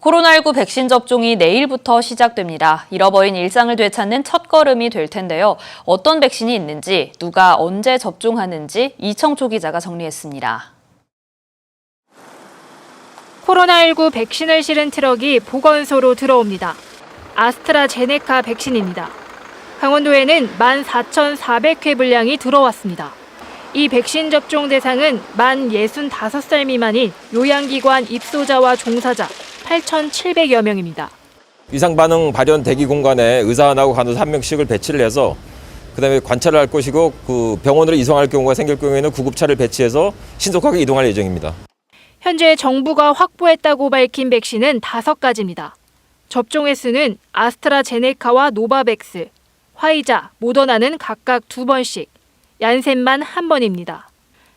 코로나19 백신 접종이 내일부터 시작됩니다. 잃어버린 일상을 되찾는 첫걸음이 될 텐데요. 어떤 백신이 있는지, 누가 언제 접종하는지 이청초 기자가 정리했습니다. 코로나19 백신을 실은 트럭이 보건소로 들어옵니다. 아스트라제네카 백신입니다. 강원도에는 14,400회 분량이 들어왔습니다. 이 백신 접종 대상은 만 65살 미만인 요양기관 입소자와 종사자 8,700여 명입니다. 위상 반응 발현 대기 공간에 의사하고 간호사 한 명씩을 배치를 해서 그다음에 관찰을 할 것이고 그 병원으로 이송할 경우가 생길 경우에는 구급차를 배치해서 신속하게 이동할 예정입니다. 현재 정부가 확보했다고 밝힌 백신은 다섯 가지입니다. 접종 횟수는 아스트라제네카와 노바백스, 화이자, 모더나는 각각 두 번씩, 얀센만 한 번입니다.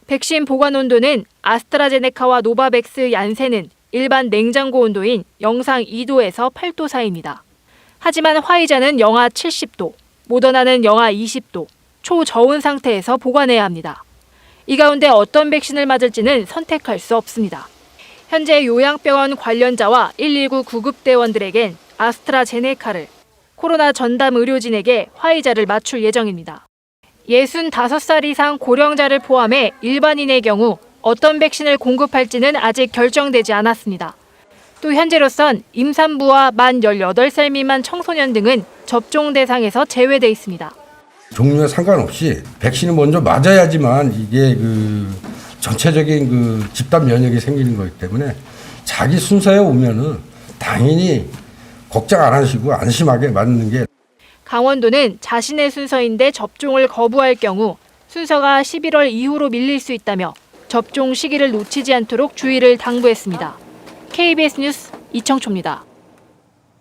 백신 보관 온도는 아스트라제네카와 노바백스 얀센은 일반 냉장고 온도인 영상 2도에서 8도 사이입니다. 하지만 화이자는 영하 70도, 모더나는 영하 20도, 초저온 상태에서 보관해야 합니다. 이 가운데 어떤 백신을 맞을지는 선택할 수 없습니다. 현재 요양병원 관련자와 119 구급대원들에겐 아스트라제네카를, 코로나 전담 의료진에게 화이자를 맞출 예정입니다. 65살 이상 고령자를 포함해 일반인의 경우 어떤 백신을 공급할지는 아직 결정되지 않았습니다. 또 현재로선 임산부와 만 18살 미만 청소년 등은 접종 대상에서 제외돼 있습니다. 종류에 상관없이 백신을 먼저 맞아야지만 이게 그 전체적인 그 집단 면역이 생기는 거기 때문에 자기 순서에 오면은 당연히 걱정 안 하시고 안심하게 맞는 게 강원도는 자신의 순서인데 접종을 거부할 경우 순서가 11월 이후로 밀릴 수 있다며 접종 시기를 놓치지 않도록 주의를 당부했습니다. KBS 뉴스 이청초입니다.